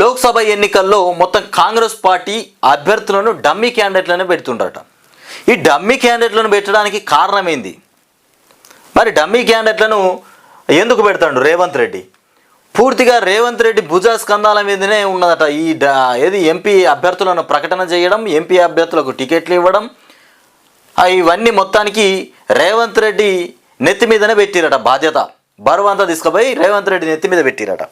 లోక్సభ ఎన్నికల్లో మొత్తం కాంగ్రెస్ పార్టీ అభ్యర్థులను డమ్మీ క్యాండిడేట్లను పెడుతుండట ఈ డమ్మీ క్యాండిడేట్లను పెట్టడానికి కారణం ఏంది మరి డమ్మీ క్యాండిడేట్లను ఎందుకు పెడతాడు రేవంత్ రెడ్డి? పూర్తిగా రేవంత్ రెడ్డి భుజా స్కందాల మీదనే ఉన్నదట. ఈ డ- ఏది ఎంపీ అభ్యర్థులను ప్రకటన చేయడం ఎంపీ అభ్యర్థులకు టికెట్లు ఇవ్వడం ఇవన్నీ మొత్తానికి రేవంత్ రెడ్డి నెత్తి మీదనే పెట్టిరట బాధ్యత. బరువంతా తీసుకుపోయి రేవంత్ రెడ్డి నెత్తి మీద పెట్టిరట.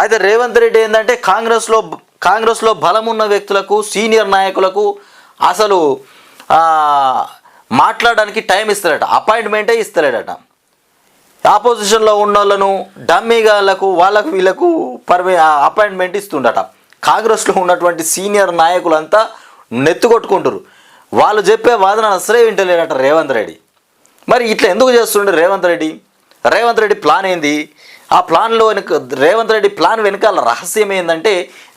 అయితే రేవంత్ రెడ్డి ఏంటంటే కాంగ్రెస్లో కాంగ్రెస్లో బలం ఉన్న వ్యక్తులకు సీనియర్ నాయకులకు అసలు మాట్లాడడానికి టైం ఇస్తలేట అపాయింట్మెంటే ఇస్తలేడట. ఆపోజిషన్లో ఉన్న వాళ్ళను డమ్మీగాళ్ళకు వాళ్ళకు వీళ్ళకు పర్మి అపాయింట్మెంట్ ఇస్తుండట. కాంగ్రెస్లో ఉన్నటువంటి సీనియర్ నాయకులంతా నెత్తుకొట్టుకుంటారు వాళ్ళు చెప్పే వాదన అసలే వింటలేడట రేవంత్ రెడ్డి. మరి ఇట్లా ఎందుకు చేస్తుండే రేవంత్ రెడ్డి? రేవంత్ రెడ్డి ప్లాన్ ఏంది? ఆ ప్లాన్లో వెనుక రేవంత్ రెడ్డి ప్లాన్ వెనకాల రహస్యం ఏంటంటే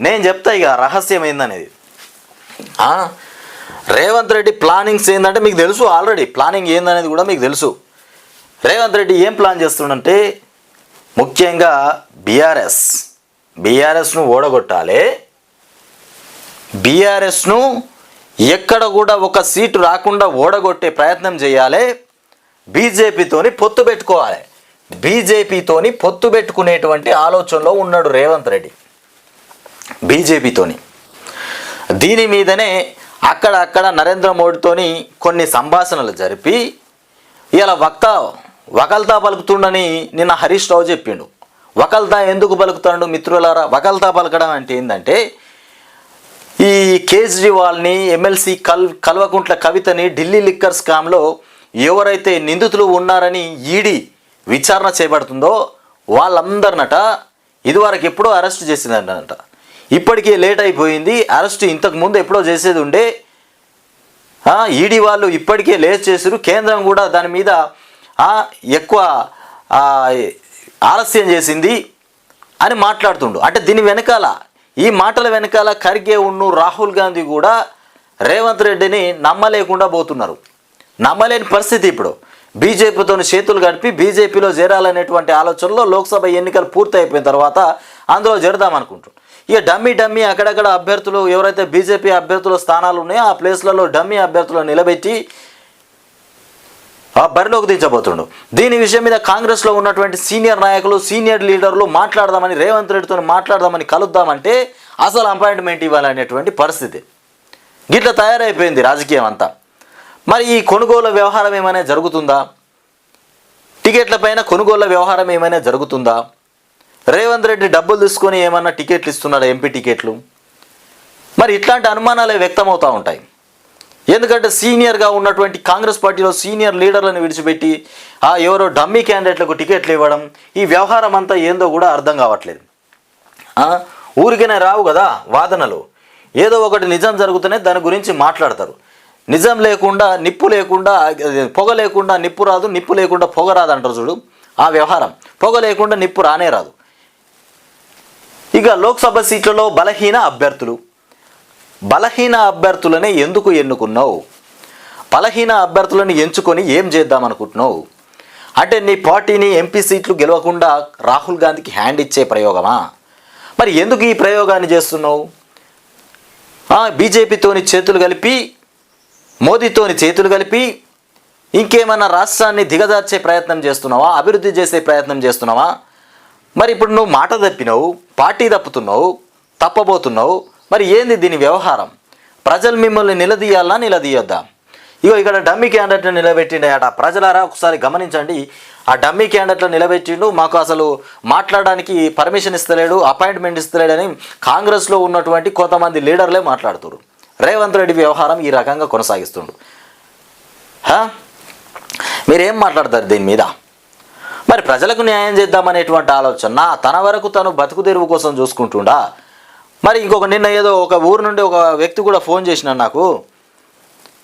నేను చెప్తా ఇక రహస్యం ఏందనేది. రేవంత్ రెడ్డి ప్లానింగ్స్ ఏంటంటే మీకు తెలుసు ఆల్రెడీ ప్లానింగ్ ఏందనేది కూడా మీకు తెలుసు. రేవంత్ రెడ్డి ఏం ప్లాన్ చేస్తుండంటే ముఖ్యంగా బీఆర్ఎస్ బీఆర్ఎస్ను ఓడగొట్టాలి. బీఆర్ఎస్ను ఎక్కడ కూడా ఒక సీటు రాకుండా ఓడగొట్టే ప్రయత్నం చేయాలి. బీజేపీతోని పొత్తు పెట్టుకోవాలి. బీజేపీతోని పొత్తు పెట్టుకునేటువంటి ఆలోచనలో ఉన్నాడు రేవంత్ రెడ్డి. బీజేపీతోని. దీని మీదనే అక్కడ అక్కడ నరేంద్ర మోడీతోని కొన్ని సంభాషణలు జరిపి ఇలా వక్త వకల్తా పలుకుతుండని నిన్న హరీష్ రావు చెప్పిండు. వకల్తా ఎందుకు పలుకుతాడు మిత్రులారా? వకల్తా పలకడం అంటే ఏంటంటే ఈ కేజ్రీవాల్ని ఎమ్మెల్సీ కల్ కల్వకుంట్ల కవితని ఢిల్లీ లిక్కర్ స్కామ్లో ఎవరైతే నిందితులు ఉన్నారని ఈడీ విచారణ చేయబడుతుందో వాళ్ళందరినట ఇదివరకు ఎప్పుడో అరెస్ట్ చేసిందట ఇప్పటికే లేట్ అయిపోయింది. అరెస్ట్ ఇంతకుముందు ఎప్పుడో చేసేది ఉండే ఈడీ వాళ్ళు ఇప్పటికే లేట్ చేసారు కేంద్రం కూడా దాని మీద ఎక్కువ ఆలస్యం చేసింది అని మాట్లాడుతుండు. అంటే దీని వెనకాల ఈ మాటల వెనకాల ఖర్గే ఉన్ను రాహుల్ గాంధీ కూడా రేవంత్ రెడ్డిని నమ్మలేకుండా పోతున్నారు. నమ్మలేని పరిస్థితి ఇప్పుడు. బీజేపీతో చేతులు గడిపి బీజేపీలో చేరాలనేటువంటి ఆలోచనలో లోక్సభ ఎన్నికలు పూర్తి అయిపోయిన తర్వాత అందులో చేరదాం అనుకుంటున్నారు. ఇక డమ్మీ డమ్మీ అక్కడక్కడ అభ్యర్థులు ఎవరైతే బీజేపీ అభ్యర్థుల స్థానాలు ఉన్నాయో ఆ ప్లేస్లలో డమ్మీ అభ్యర్థులను నిలబెట్టి ఆ బరిలోకి దించబోతుండు. దీని విషయం మీద కాంగ్రెస్లో ఉన్నటువంటి సీనియర్ నాయకులు సీనియర్ లీడర్లు మాట్లాడదామని రేవంత్ రెడ్డితో మాట్లాడదామని కలుద్దామంటే అసలు అపాయింట్మెంట్ ఇవ్వాలనేటువంటి పరిస్థితి. గిట్ల తయారైపోయింది రాజకీయం అంతా. మరి ఈ కొనుగోలు వ్యవహారం ఏమైనా జరుగుతుందా? టికెట్ల పైన కొనుగోళ్ళ వ్యవహారం ఏమైనా జరుగుతుందా? రేవంత్ రెడ్డి డబ్బులు తీసుకొని ఏమన్నా టికెట్లు ఇస్తున్నాడా ఎంపీ టికెట్లు? మరి ఇట్లాంటి అనుమానాలే వ్యక్తమవుతూ ఉంటాయి. ఎందుకంటే సీనియర్గా ఉన్నటువంటి కాంగ్రెస్ పార్టీలో సీనియర్ లీడర్లను విడిచిపెట్టి ఆ ఎవరో డమ్మీ క్యాండిడేట్లకు టికెట్లు ఇవ్వడం ఈ వ్యవహారం అంతా ఏందో కూడా అర్థం కావట్లేదు. ఊరికనే రావు కదా వాదనలు. ఏదో ఒకటి నిజం జరుగుతూనే దాని గురించి మాట్లాడతారు. నిజం లేకుండా నిప్పు లేకుండా పొగ లేకుండా నిప్పు రాదు నిప్పు లేకుండా పొగ రాదు అంటారు చూడు ఆ వ్యవహారం. పొగ లేకుండా నిప్పు రానే రాదు. ఇక లోక్సభ సీట్లలో బలహీన అభ్యర్థులు. బలహీన అభ్యర్థులనే ఎందుకు ఎన్నుకున్నావు? బలహీన అభ్యర్థులను ఎంచుకొని ఏం చేద్దాం అనుకుంటున్నావు? అంటే నీ పార్టీని ఎంపీ సీట్లు గెలవకుండా రాహుల్ గాంధీకి హ్యాండ్ ఇచ్చే ప్రయోగమా? మరి ఎందుకు ఈ ప్రయోగాన్ని చేస్తున్నావు? బీజేపీతోని చేతులు కలిపి మోదీతోని చేతులు కలిపి ఇంకేమన్నా రాష్ట్రాన్ని దిగజార్చే ప్రయత్నం చేస్తున్నావా? అభివృద్ధి చేసే ప్రయత్నం చేస్తున్నావా? మరి ఇప్పుడు నువ్వు మాట తప్పినావు పార్టీ తప్పుతున్నావు తప్పబోతున్నావు. మరి ఏంది దీని వ్యవహారం? ప్రజలు మిమ్మల్ని నిలదీయాలా నిలదీయొద్దా? ఇగో ఇక్కడ డమ్మీ క్యాండిడేట్ని నిలబెట్టిండట ప్రజలారా ఒకసారి గమనించండి. ఆ డమ్మీ క్యాండిడేట్లో నిలబెట్టిండు మాకు అసలు మాట్లాడడానికి పర్మిషన్ ఇస్తలేడు అపాయింట్మెంట్ ఇస్తలేడని కాంగ్రెస్లో ఉన్నటువంటి కొంతమంది లీడర్లే మాట్లాడుతున్నారు రేవంత్ రెడ్డి వ్యవహారం ఈ రకంగా కొనసాగిస్తుండు. మీరేం మాట్లాడతారు దీని మీద? మరి ప్రజలకు న్యాయం చేద్దామనేటువంటి ఆలోచన తన వరకు తను బతుకు తెరువు కోసం చూసుకుంటుండా? మరి ఇంకొక నిన్న ఏదో ఒక ఊరు నుండి ఒక వ్యక్తి కూడా ఫోన్ చేసిన నాకు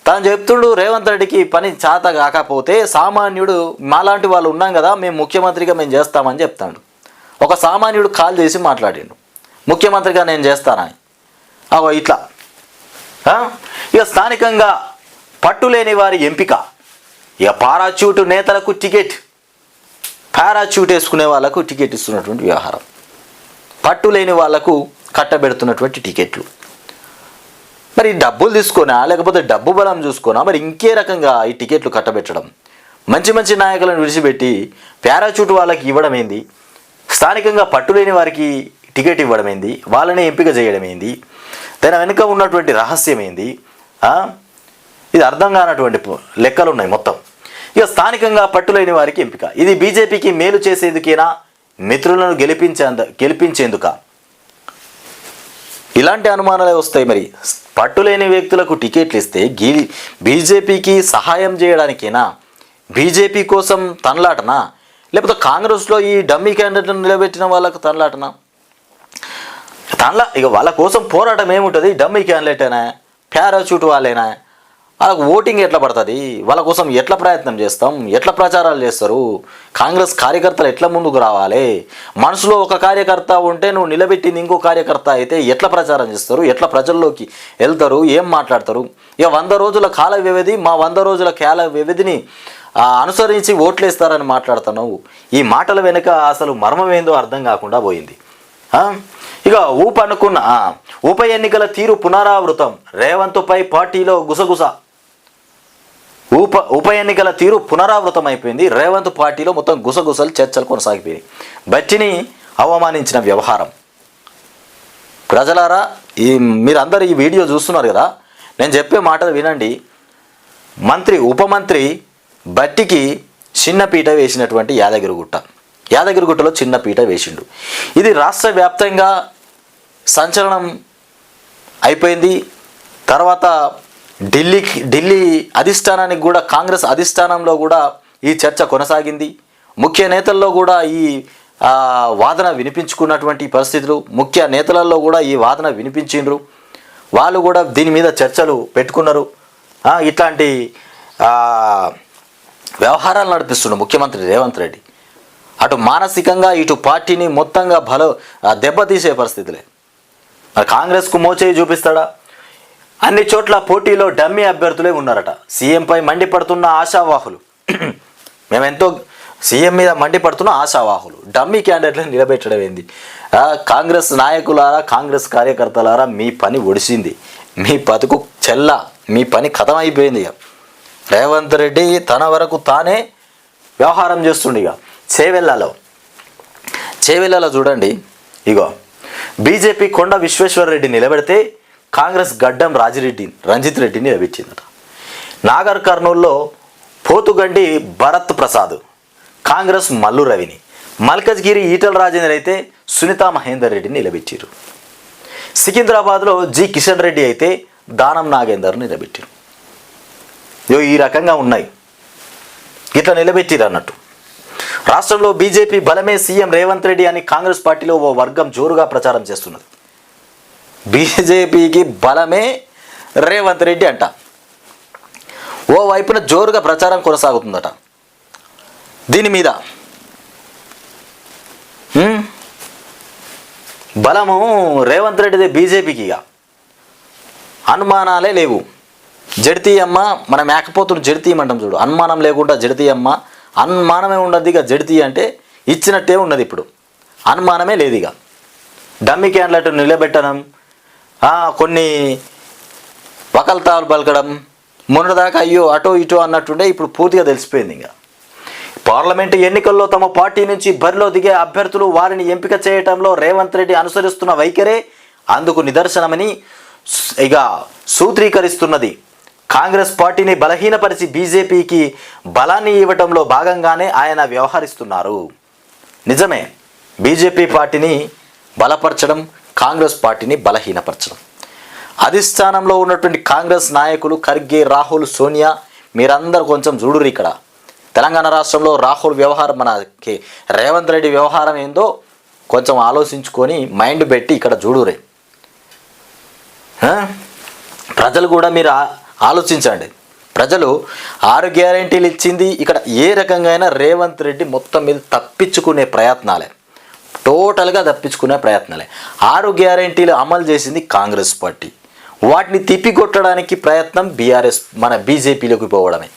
తను చెప్తుండు రేవంత్ రెడ్డికి పని చేత కాకపోతే సామాన్యుడు మాలాంటి వాళ్ళు ఉన్నాం కదా మేము ముఖ్యమంత్రిగా మేము చేస్తామని చెప్తాడు. ఒక సామాన్యుడు కాల్ చేసి మాట్లాడిండు. ముఖ్యమంత్రిగా నేను చేస్తానని. అగో ఇట్లా. ఇక స్థానికంగా పట్టులేని వారి ఎంపిక. ఇక పారాచ్యూట్ నేతలకు టికెట్. పారాచూట్ వేసుకునే వాళ్ళకు టికెట్ ఇస్తున్నటువంటి వ్యవహారం. పట్టు లేని వాళ్ళకు కట్టబెడుతున్నటువంటి టికెట్లు. మరి డబ్బులు తీసుకొనా లేకపోతే డబ్బు బలం చూసుకోనా మరి ఇంకే రకంగా ఈ టికెట్లు కట్టబెట్టడం. మంచి మంచి నాయకులను విడిచిపెట్టి పారాచూట్ వాళ్ళకి ఇవ్వడం ఏంది? స్థానికంగా పట్టులేని వారికి టికెట్ ఇవ్వడం ఏంది? వాళ్ళని ఎంపిక చేయడం ఏంది? దాని వెనుక ఉన్నటువంటి రహస్యం ఏంది? ఇది అర్థం కానటువంటి లెక్కలు ఉన్నాయి మొత్తం. ఇక స్థానికంగా పట్టులేని వారికి ఎంపిక. ఇది బీజేపీకి మేలు చేసేందుకేనా? మిత్రులను గెలిపించేంద గెలిపించేందుక. ఇలాంటి అనుమానాలే వస్తాయి మరి. పట్టులేని వ్యక్తులకు టికెట్లు ఇస్తే గీ బీజేపీకి సహాయం చేయడానికేనా? బీజేపీ కోసం తనలాటనా? లేకపోతే కాంగ్రెస్లో ఈ డమ్మీ క్యాండిడేట్లను నిలబెట్టిన వాళ్ళకు తనలాటనా? దానిలో ఇక వాళ్ళ కోసం పోరాటం ఏముంటుంది? డమ్మీ క్యాండిడేటేనా? పారాచూట్ వాళ్ళేనా? వాళ్ళకు ఓటింగ్ ఎట్లా పడుతుంది? వాళ్ళ కోసం ఎట్లా ప్రయత్నం చేస్తాం? ఎట్లా ప్రచారాలు చేస్తారు? కాంగ్రెస్ కార్యకర్తలు ఎట్లా ముందుకు రావాలి? మనసులో ఒక కార్యకర్త ఉంటే నువ్వు నిలబెట్టింది ఇంకో కార్యకర్త అయితే ఎట్లా ప్రచారం చేస్తారు? ఎట్లా ప్రజల్లోకి వెళ్తారు? ఏం మాట్లాడతారు? ఇక వంద రోజుల కాల వ్యవధి మా వంద రోజుల కాల వ్యవధిని అనుసరించి ఓట్లేస్తారని మాట్లాడుతున్నావు. ఈ మాటల వెనుక అసలు మర్మం ఏందో అర్థం కాకుండా పోయింది. ఇక ఊప అనుకున్న ఉప ఎన్నికల తీరు పునరావృతం. రేవంత్పై పార్టీలో గుసగుస. ఉప ఉప ఎన్నికల తీరు పునరావృతం అయిపోయింది రేవంత్ పార్టీలో మొత్తం గుసగుసలు చర్చలు కొనసాగిపోయినాయి. బట్టిని అవమానించిన వ్యవహారం. ప్రజలారా ఈ మీరందరూ ఈ వీడియో చూస్తున్నారు కదా? నేను చెప్పే మాటలు వినండి. మంత్రి ఉప మంత్రి బట్టికి చిన్న పీట వేసినటువంటి యాదగిరిగుట్ట యాదగిరిగుట్టలో చిన్న పీట వేసిండు. ఇది రాష్ట్ర వ్యాప్తంగా సంచలనం అయిపోయింది. తర్వాత ఢిల్లీకి ఢిల్లీ అధిష్టానానికి కూడా కాంగ్రెస్ అధిష్టానంలో కూడా ఈ చర్చ కొనసాగింది. ముఖ్య నేతల్లో కూడా ఈ వాదన వినిపించుకున్నటువంటి పరిస్థితులు ముఖ్య నేతలలో కూడా ఈ వాదన వినిపించిండ్రు. వాళ్ళు కూడా దీని మీద చర్చలు పెట్టుకున్నారు. ఇట్లాంటి వ్యవహారాలు నడిపిస్తుండు ముఖ్యమంత్రి రేవంత్ రెడ్డి. అటు మానసికంగా ఇటు పార్టీని మొత్తంగా బల దెబ్బతీసే పరిస్థితులే. మరి కాంగ్రెస్కు మోచేయి చూపిస్తాడా? అన్ని చోట్ల పోటీలో డమ్మీ అభ్యర్థులే ఉన్నారట. సీఎంపై మండిపడుతున్న ఆశావాహులు. మేమెంతో సీఎం మీద మండిపడుతున్న ఆశావాహులు. డమ్మీ క్యాండిడేట్లను నిలబెట్టడం ఏంది? కాంగ్రెస్ నాయకులారా కాంగ్రెస్ కార్యకర్తలారా మీ పని ఒడిసింది. మీ బతుకు చెల్ల. మీ పని కథమైపోయింది అయిపోయింది ఇక. రేవంత్ రెడ్డి తన వరకు తానే వ్యవహారం చేస్తుండు చేవెళ్ళలో. చేవెళ్ళలో చూడండి. ఇగో బీజేపీ కొండ విశ్వేశ్వరరెడ్డి నిలబెడితే కాంగ్రెస్ గడ్డం రాజిరెడ్డి రంజిత్ రెడ్డిని నిలబెట్టిందట. నాగర్ కర్నూల్లో పోతుగండి భరత్ ప్రసాద్ కాంగ్రెస్ మల్లు రవిని మల్కజ్గిరి ఈటల రాజేందర్ అయితే సునీతా మహేందర్ రెడ్డిని నిలబెట్టారు సికింద్రాబాద్లో జి కిషన్ రెడ్డి అయితే దానం నాగేందర్ని నిలబెట్టారు ఇగో ఈ రకంగా ఉన్నాయి. ఇట్లా నిలబెట్టిరు అన్నట్టు. రాష్ట్రంలో బీజేపీ బలమే సీఎం రేవంత్ రెడ్డి అని కాంగ్రెస్ పార్టీలో ఓ వర్గం జోరుగా ప్రచారం చేస్తున్నది. బీజేపీకి బలమే రేవంత్ రెడ్డి అంట. ఓ వైపున జోరుగా ప్రచారం కొనసాగుతుందట. దీని మీద. బలము రేవంత్ రెడ్డిదే బీజేపీకి ఇక. అనుమానాలే లేవు. జడితీయమ్మ మనం మేకపోతులు జడితీయమంటాం చూడు. అనుమానం లేకుండా జడితీయమ్మ అనుమానమే ఉన్నది ఇక జడితి అంటే ఇచ్చినట్టే ఉన్నది ఇప్పుడు. అనుమానమే లేదు ఇక డమ్మి క్యాండ్లెట్ నిలబెట్టడం కొన్ని వకల్తాలు పలకడం మొన్నటిదాకా అయ్యో అటో ఇటో అన్నట్టుండే ఇప్పుడు పూర్తిగా తెలిసిపోయింది ఇంకా. పార్లమెంటు ఎన్నికల్లో తమ పార్టీ నుంచి బరిలో దిగే అభ్యర్థులు వారిని ఎంపిక చేయటంలో రేవంత్ రెడ్డి అనుసరిస్తున్న వైఖరే అందుకు నిదర్శనమని ఇక సూత్రీకరిస్తున్నది. కాంగ్రెస్ పార్టీని బలహీనపరిచి బీజేపీకి బలాన్ని ఇవ్వటంలో భాగంగానే ఆయన వ్యవహరిస్తున్నారు. నిజమే బీజేపీ పార్టీని బలపరచడం కాంగ్రెస్ పార్టీని బలహీనపరచడం. అధిష్టానంలో ఉన్నటువంటి కాంగ్రెస్ నాయకులు ఖర్గే రాహుల్ సోనియా మీరందరూ కొంచెం చూడురు ఇక్కడ. తెలంగాణ రాష్ట్రంలో రాహుల్ వ్యవహారం మన కే- రేవంత్ రెడ్డి వ్యవహారం ఏందో కొంచెం ఆలోచించుకొని మైండ్ పెట్టి ఇక్కడ చూడురే ప్రజలు కూడా మీరు ఆలోచించండి. ప్రజలు ఆరు గ్యారంటీలు ఇచ్చింది ఇక్కడ ఏ రకంగా అయినా రేవంత్ రెడ్డి మొత్తం మీద తప్పించుకునే ప్రయత్నాలే. టోటల్గా తప్పించుకునే ప్రయత్నాలే. ఆరు గ్యారంటీలు అమలు చేసింది కాంగ్రెస్ పార్టీ. వాటిని తిప్పికొట్టడానికి ప్రయత్నం బీఆర్ఎస్ మన బీజేపీలోకి పోవడమే.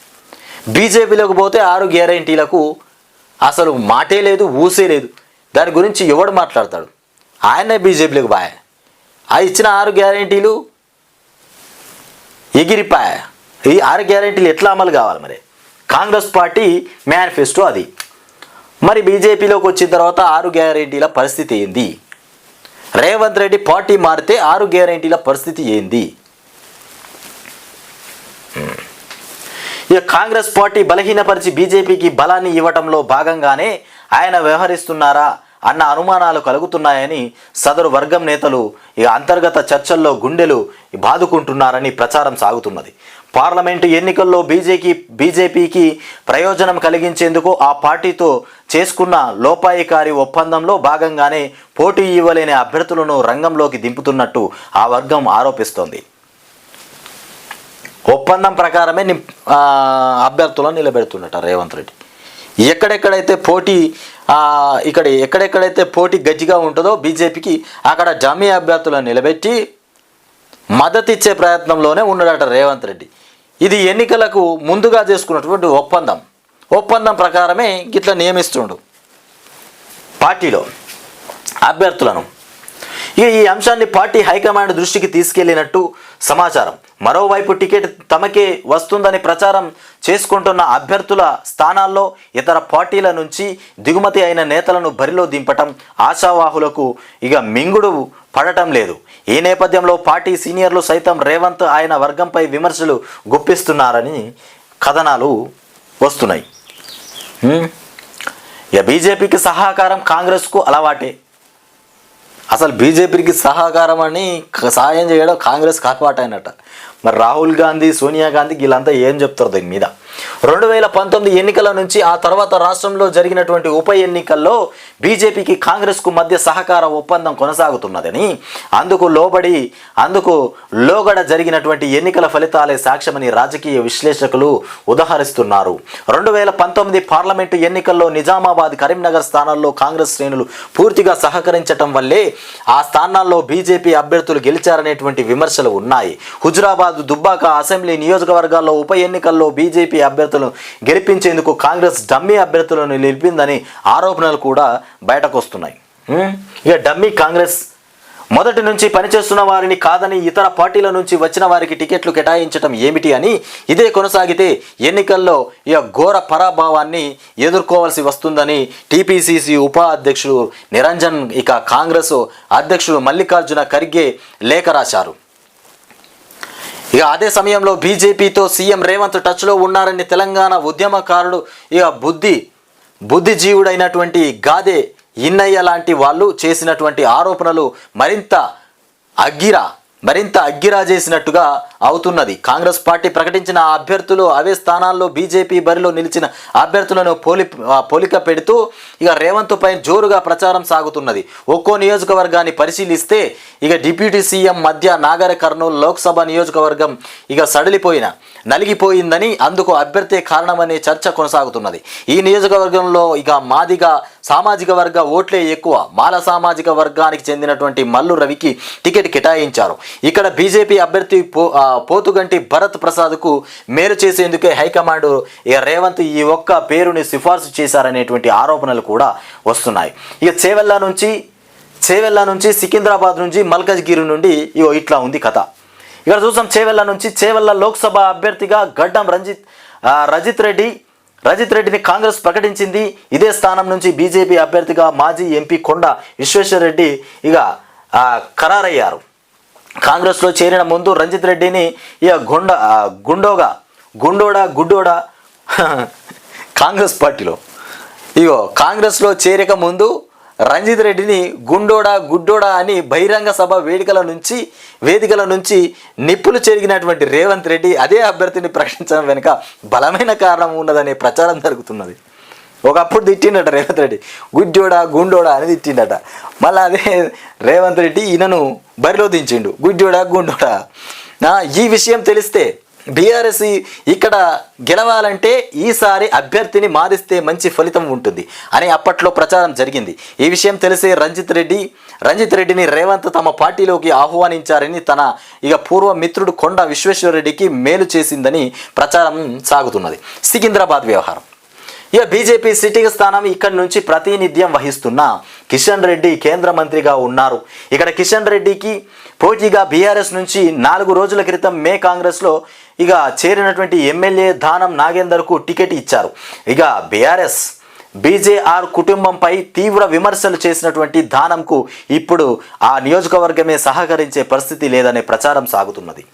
బీజేపీలోకి పోతే ఆరు గ్యారంటీలకు అసలు మాటే లేదు ఊసే లేదు. దాని గురించి ఎవడు మాట్లాడతాడు? ఆయనే బీజేపీలోకి బాయ్. ఆ ఇచ్చిన ఆరు గ్యారంటీలు ఎగిరిపాయ ఈ ఆరు గ్యారంటీలు ఎట్లా అమలు కావాలి మరి? కాంగ్రెస్ పార్టీ మేనిఫెస్టో అది. మరి బీజేపీలోకి వచ్చిన తర్వాత ఆరు గ్యారంటీల పరిస్థితి ఏంది? రేవంత్ రెడ్డి పార్టీ మారితే ఆరు గ్యారంటీల పరిస్థితి ఏంది? ఇక కాంగ్రెస్ పార్టీ బలహీనపరిచి బీజేపీకి బలాన్ని ఇవ్వటంలో భాగంగానే ఆయన వ్యవహరిస్తున్నారా? అన్న అనుమానాలు కలుగుతున్నాయని సదరు వర్గం నేతలు ఈ అంతర్గత చర్చల్లో గుండెలు బాదుకుంటున్నారని ప్రచారం సాగుతున్నది. పార్లమెంటు ఎన్నికల్లో బీజేపీ బీజేపీకి ప్రయోజనం కలిగించేందుకు ఆ పార్టీతో చేసుకున్న లోపాయికారి ఒప్పందంలో భాగంగానే పోటీ ఇవ్వలేని అభ్యర్థులను రంగంలోకి దింపుతున్నట్టు ఆ వర్గం ఆరోపిస్తోంది. ఒప్పందం ప్రకారమే అభ్యర్థులను నిలబెడుతున్నట రేవంత్ రెడ్డి. ఎక్కడెక్కడైతే పోటీ ఇక్కడ ఎక్కడెక్కడైతే పోటీ గజ్జిగా ఉంటుందో బీజేపీకి అక్కడ జమీ అభ్యర్థులను నిలబెట్టి మద్దతు ఇచ్చే ప్రయత్నంలోనే ఉన్నాడట రేవంత్ రెడ్డి. ఇది ఎన్నికలకు ముందుగా చేసుకున్నటువంటి ఒప్పందం. ఒప్పందం ప్రకారమే ఇట్లా నియమిస్తుండు పార్టీలో అభ్యర్థులను. ఈ అంశాన్ని పార్టీ హైకమాండ్ దృష్టికి తీసుకెళ్ళినట్టు సమాచారం. మరోవైపు టికెట్ తమకే వస్తుందని ప్రచారం చేసుకుంటున్న అభ్యర్థుల స్థానాల్లో ఇతర పార్టీల నుంచి దిగుమతి అయిన నేతలను బరిలో దింపటం ఆశావాహులకు ఇక మింగుడు పడటం లేదు. ఈ నేపథ్యంలో పార్టీ సీనియర్లు సైతం రేవంత్ ఆయన వర్గంపై విమర్శలు గుప్పిస్తున్నారని కథనాలు వస్తున్నాయి. ఇక బీజేపీకి సహకారం కాంగ్రెస్కు అలవాటే. అసలు బీజేపీకి సహకారం అని సహాయం చేయడం కాంగ్రెస్ కాపాటైనట మరి రాహుల్ గాంధీ సోనియా గాంధీ వీళ్ళంతా ఏం చెప్తారు దీని మీద? రెండు వేల పంతొమ్మిది ఎన్నికల నుంచి ఆ తర్వాత రాష్ట్రంలో జరిగినటువంటి ఉప ఎన్నికల్లో బీజేపీకి కాంగ్రెస్కు మధ్య సహకార ఒప్పందం కొనసాగుతున్నదని అందుకు లోబడి అందుకు లోగడ జరిగినటువంటి ఎన్నికల ఫలితాలే సాక్ష్యమని రాజకీయ విశ్లేషకులు ఉదహరిస్తున్నారు. రెండు వేల పంతొమ్మిది పార్లమెంటు ఎన్నికల్లో నిజామాబాద్ కరీంనగర్ స్థానాల్లో కాంగ్రెస్ శ్రేణులు పూర్తిగా సహకరించటం వల్లే ఆ స్థానాల్లో బీజేపీ అభ్యర్థులు గెలిచారనేటువంటి విమర్శలు ఉన్నాయి. హుజురాబాద్ దుబ్బాక అసెంబ్లీ నియోజకవర్గాల్లో ఉప ఎన్నికల్లో బీజేపీ అభ్యర్థులు అభ్యర్థులను గెలిపించేందుకు కాంగ్రెస్ డమ్మీ అభ్యర్థులను నిలిపిందని ఆరోపణలు కూడా బయటకు వస్తున్నాయి ఇక డమ్మీ కాంగ్రెస్ మొదటి నుంచి పనిచేస్తున్న వారిని కాదని ఇతర పార్టీల నుంచి వచ్చిన వారికి టికెట్లు కేటాయించడం ఏమిటి అని ఇదే కొనసాగితే ఎన్నికల్లో ఇక ఘోర పరాభావాన్ని ఎదుర్కోవాల్సి వస్తుందని టీపీసీసీ ఉపాధ్యక్షుడు నిరంజన్ ఇక కాంగ్రెస్ అధ్యక్షుడు మల్లికార్జున ఖర్గే లేఖ రాశారు. ఇక అదే సమయంలో బీజేపీతో సీఎం రేవంత్ టచ్లో ఉన్నారని తెలంగాణ ఉద్యమకారుడు ఇక బుద్ధి బుద్ధిజీవుడైనటువంటి గాదే ఇన్నయ్య లాంటి వాళ్ళు చేసినటువంటి ఆరోపణలు మరింత అగ్గిరా మరింత అగ్గిరా చేసినట్టుగా అవుతున్నది. కాంగ్రెస్ పార్టీ ప్రకటించిన అభ్యర్థులు అవే స్థానాల్లో బీజేపీ బరిలో నిలిచిన అభ్యర్థులను పోలి పోలిక పెడుతూ ఇక రేవంత్ పై జోరుగా ప్రచారం సాగుతున్నది. ఒక్కో నియోజకవర్గాన్ని పరిశీలిస్తే ఇక డిప్యూటీ సీఎం మధ్య నాగర కర్నూలు లోక్సభ నియోజకవర్గం ఇక సడలిపోయిన నలిగిపోయిందని అందుకు అభ్యర్థే కారణమనే చర్చ కొనసాగుతున్నది. ఈ నియోజకవర్గంలో ఇక మాదిగా సామాజిక వర్గ ఓట్లే ఎక్కువ. మాల సామాజిక వర్గానికి చెందినటువంటి మల్లు రవికి టికెట్ కేటాయించారు. ఇక్కడ బీజేపీ అభ్యర్థి పో పోతుగంటి భరత్ ప్రసాద్కు మేలు చేసేందుకే హైకమాండ్ ఇక రేవంత్ ఈ ఒక్క పేరుని సిఫార్సు చేశారనేటువంటి ఆరోపణలు కూడా వస్తున్నాయి. ఇక చేవెల్లా నుంచి చేవెళ్ళ నుంచి సికింద్రాబాద్ నుంచి మల్కజ్గిరి నుండి ఇగో ఇట్లా ఉంది కథ. ఇక్కడ చూసాం చేవెల్లా నుంచి చేవెల్లా లోక్సభ అభ్యర్థిగా గడ్డం రంజిత్ రజిత్ రెడ్డి. రజిత్ రెడ్డిని కాంగ్రెస్ ప్రకటించింది. ఇదే స్థానం నుంచి బీజేపీ అభ్యర్థిగా మాజీ ఎంపీ కొండ విశ్వేశ్వర రెడ్డి ఇక ఖరారయ్యారు. కాంగ్రెస్లో చేరిన ముందు రంజిత్ రెడ్డిని ఇక గుండ గుండోగా గుండోడా గుడ్డోడా కాంగ్రెస్ పార్టీలో. ఇగో కాంగ్రెస్లో చేరిక ముందు రంజిత్ రెడ్డిని గుండోడా గుడ్డోడా అని బహిరంగ సభ వేదికల నుంచి వేదికల నుంచి నిప్పులు చెరిగినటువంటి రేవంత్ రెడ్డి అదే అభ్యర్థిని ప్రకటించడం వెనుక బలమైన కారణం ఉన్నదనే ప్రచారం జరుగుతున్నది. ఒకప్పుడు తిట్టిండట రేవంత్ రెడ్డి. గుడ్జోడా గుండోడా అని తిట్టిండట. మళ్ళీ అదే రేవంత్ రెడ్డి ఈయనను బరిలో దించిండు. గుడ్జోడా గుండోడా. ఈ విషయం తెలిస్తే బీఆర్ఎస్ ఇక్కడ గెలవాలంటే ఈసారి అభ్యర్థిని మారిస్తే మంచి ఫలితం ఉంటుంది అని అప్పట్లో ప్రచారం జరిగింది. ఈ విషయం తెలిసే రంజిత్ రెడ్డి రంజిత్ రెడ్డిని రేవంత్ తమ పార్టీలోకి ఆహ్వానించారని తన ఇక పూర్వ మిత్రుడు కొండ విశ్వేశ్వరరెడ్డికి మేలు చేసిందని ప్రచారం సాగుతున్నది. సికింద్రాబాద్ వ్యవహారం. ఇక బీజేపీ సిట్టింగ్ స్థానం ఇక్కడి నుంచి ప్రాతినిధ్యం వహిస్తున్న కిషన్ రెడ్డి కేంద్ర మంత్రిగా ఉన్నారు. ఇక్కడ కిషన్ రెడ్డికి పోటీగా బీఆర్ఎస్ నుంచి నాలుగు రోజుల క్రితం మే కాంగ్రెస్లో ఇక చేరినటువంటి ఎమ్మెల్యే దానం నాగేందర్కు టికెట్ ఇచ్చారు. ఇక బీఆర్ఎస్ బీజేఆర్ కుటుంబంపై తీవ్ర విమర్శలు చేసినటువంటి దానంకు ఇప్పుడు ఆ నియోజకవర్గమే సహకరించే పరిస్థితి లేదనే ప్రచారం సాగుతున్నది.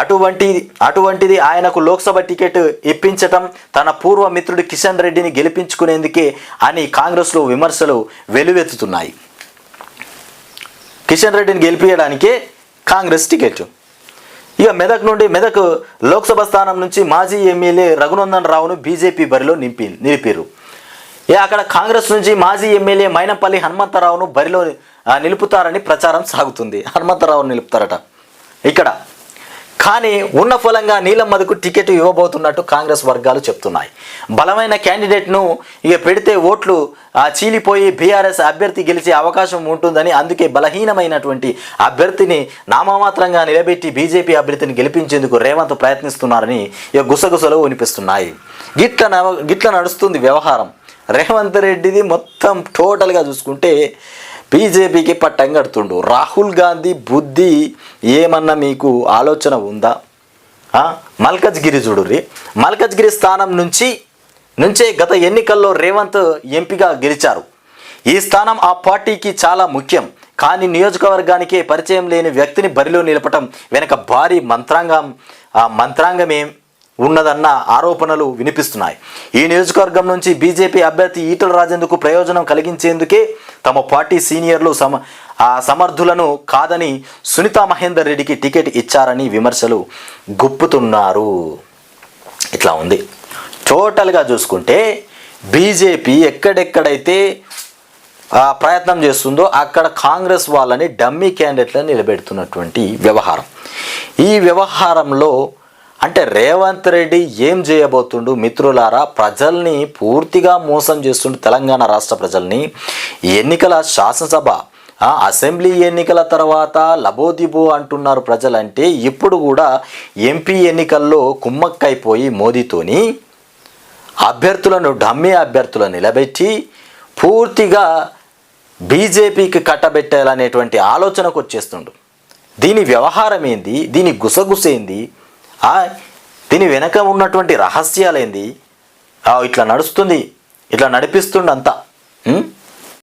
అటువంటి అటువంటిది ఆయనకు లోక్సభ టికెట్ ఇప్పించటం తన పూర్వ మిత్రుడు కిషన్ రెడ్డిని గెలిపించుకునేందుకే అని కాంగ్రెస్లో విమర్శలు వెలువెత్తుతున్నాయి. కిషన్ రెడ్డిని గెలిపించడానికే కాంగ్రెస్ టికెట్. ఇక మెదక్ నుండి మెదక్ లోక్సభ స్థానం నుంచి మాజీ ఎమ్మెల్యే రఘునందన్ రావును బీజేపీ బరిలో నింపి నిలిపారు ఇక అక్కడ కాంగ్రెస్ నుంచి మాజీ ఎమ్మెల్యే మైనంపల్లి హనుమంతరావును బరిలో నిలుపుతారని ప్రచారం సాగుతుంది. హనుమంతరావును నిలుపుతారట. ఇక్కడ కానీ ఉన్న ఫలంగా నీలమ్మదకు టికెట్ ఇవ్వబోతున్నట్టు కాంగ్రెస్ వర్గాలు చెప్తున్నాయి. బలమైన క్యాండిడేట్ను ఇక పెడితే ఓట్లు ఆ, చీలిపోయి బీఆర్ఎస్ అభ్యర్థి గెలిచే అవకాశం ఉంటుందని అందుకే బలహీనమైనటువంటి అభ్యర్థిని నామమాత్రంగా నిలబెట్టి బీజేపీ అభ్యర్థిని గెలిపించేందుకు రేవంత్ ప్రయత్నిస్తున్నారని ఇక గుసగుసలు వినిపిస్తున్నాయి. గిట్ల నవ- గిట్ల నడుస్తుంది వ్యవహారం. రేవంత్ రెడ్డిది మొత్తం టోటల్గా చూసుకుంటే బీజేపీకి పట్టం కడుతుండు. రాహుల్ గాంధీ బుద్ధి ఏమన్నా మీకు ఆలోచన ఉందా? మల్కజ్గిరి చూడుర్రి. మల్కజ్గిరి స్థానం నుంచి నుంచే గత ఎన్నికల్లో రేవంత్ ఎంపీగా గెలిచారు. ఈ స్థానం ఆ పార్టీకి చాలా ముఖ్యం. కానీ నియోజకవర్గానికే పరిచయం లేని వ్యక్తిని బరిలో నిలపటం వెనక భారీ మంత్రాంగం ఆ మంత్రాంగమేం ఉన్నదన్న ఆరోపణలు వినిపిస్తున్నాయి. ఈ నియోజకవర్గం నుంచి బీజేపీ అభ్యర్థి ఈటల రాజేందుకు ప్రయోజనం కలిగించేందుకే తమ పార్టీ సీనియర్లు సమ ఆ సమర్థులను కాదని సునీతా మహేందర్ రెడ్డికి టికెట్ ఇచ్చారని విమర్శలు గుప్పుతున్నారు. ఇట్లా ఉంది. టోటల్గా చూసుకుంటే బీజేపీ ఎక్కడెక్కడైతే ప్రయత్నం చేస్తుందో అక్కడ కాంగ్రెస్ వాళ్ళని డమ్మీ క్యాండిడేట్లను నిలబెడుతున్నటువంటి వ్యవహారం. ఈ వ్యవహారంలో అంటే రేవంత్ రెడ్డి ఏం చేయబోతుండు? మిత్రులారా ప్రజల్ని పూర్తిగా మోసం చేస్తుండు తెలంగాణ రాష్ట్ర ప్రజల్ని. ఎన్నికల శాసనసభ అసెంబ్లీ ఎన్నికల తర్వాత లబోదిబో అంటున్నారు ప్రజలంటే ఇప్పుడు కూడా ఎంపీ ఎన్నికల్లో కుమ్మక్కైపోయి మోదీతోని అభ్యర్థులను డమ్మి అభ్యర్థులను నిలబెట్టి పూర్తిగా బీజేపీకి కట్టబెట్టాలనేటువంటి ఆలోచనకు వచ్చేస్తుండు దీని వ్యవహారం ఏంది దీని గుసగుసేంది? దీని వెనక ఉన్నటువంటి రహస్యాలేంది? ఇట్లా నడుస్తుంది ఇట్లా నడిపిస్తుండంతా.